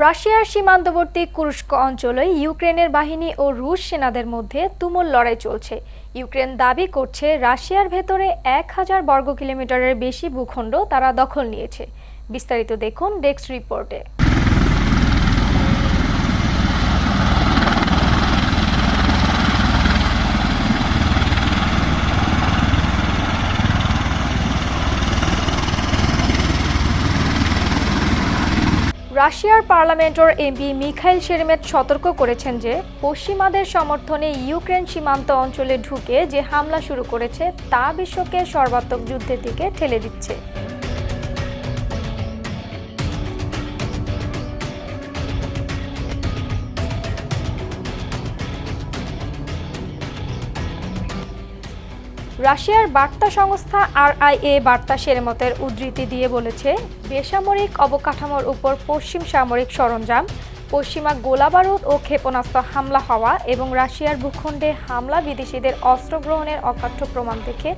রাশিয়ার সীমান্তবর্তী কুরুস্ক অঞ্চলে ইউক্রেনের বাহিনী ও রুশ সেনাদের মধ্যে তুমুল লড়াই চলছে। ইউক্রেন দাবি করছে, রাশিয়ার ভেতরে এক হাজার বর্গ কিলোমিটারের বেশি ভূখণ্ড তারা দখল নিয়েছে। বিস্তারিত দেখুন ডেস্ক রিপোর্টে। রাশিয়ার পার্লামেন্টর এমপি মিখাইল শেরমেট সতর্ক করেছেন যে পশ্চিমাদের সমর্থনে ইউক্রেন সীমান্ত অঞ্চলে ঢুকে যে হামলা শুরু করেছে, তা বিশ্বকে সর্বাত্মক যুদ্ধের দিকে ঠেলে দিচ্ছে। রাশিয়ার বার্তা সংস্থা আরআইএ বার্তা সেরেমতের উদ্ধৃতি দিয়ে বলেছে, বেসামরিক অবকাঠামোর উপর পশ্চিম সামরিক সরঞ্জাম, পশ্চিমা গোলাবারুদ ও ক্ষেপণাস্ত্র হামলা হওয়া এবং রাশিয়ার ভূখণ্ডে হামলা বিদেশিদের অস্ত্র গ্রহণের অকাঠ্য প্রমাণ দেখে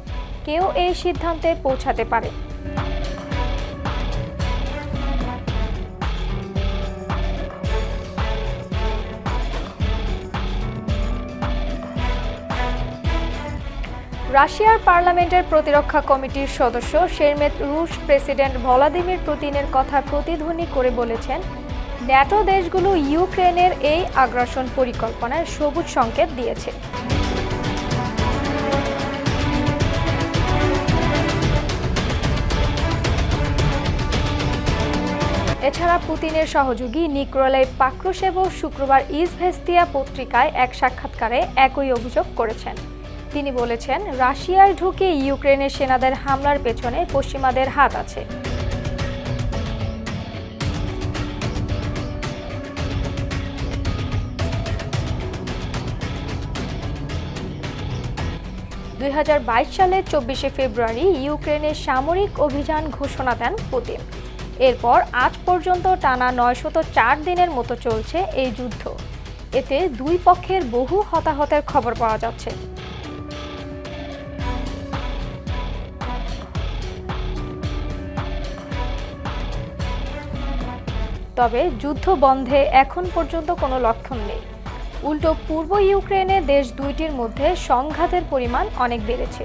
কেউ এই সিদ্ধান্তে পৌঁছাতে পারে। রাশিয়ার পার্লামেন্টের প্রতিরক্ষা কমিটির সদস্য শেরমেত রুশ প্রেসিডেন্ট ভলাদিমির পুতিনের কথা প্রতিধ্বনি করে বলেছেন, ন্যাটো দেশগুলো ইউক্রেনের এই আগ্রাসন পরিকল্পনায় সবুজ সংকেত দিয়েছে। এছাড়া পুতিনের সহযোগী নিক্রোলাই পাক্রুশেভ শুক্রবার ইজভেস্তিয়া পত্রিকায় এক সাক্ষাৎকারে একই অভিযোগ করেছেন। তিনি বলেছেন রাশিয়ার ঢুকে ইউক্রেনের সেনাদের হামলার পেছনে পশ্চিমাদের হাত আছে। দুই সালের চব্বিশে ফেব্রুয়ারি ইউক্রেনের সামরিক অভিযান ঘোষণা দেন পুতিন। এরপর আজ পর্যন্ত টানা নয়শত চার দিনের মতো চলছে এই যুদ্ধ। এতে দুই পক্ষের বহু হতাহতের খবর পাওয়া যাচ্ছে। তবে যুদ্ধ বন্ধে এখন পর্যন্ত কোনো লক্ষণ নেই। উল্টো পূর্ব ইউক্রেনে দেশ দুইটির মধ্যে সংঘাতের পরিমাণ অনেক বেড়েছে।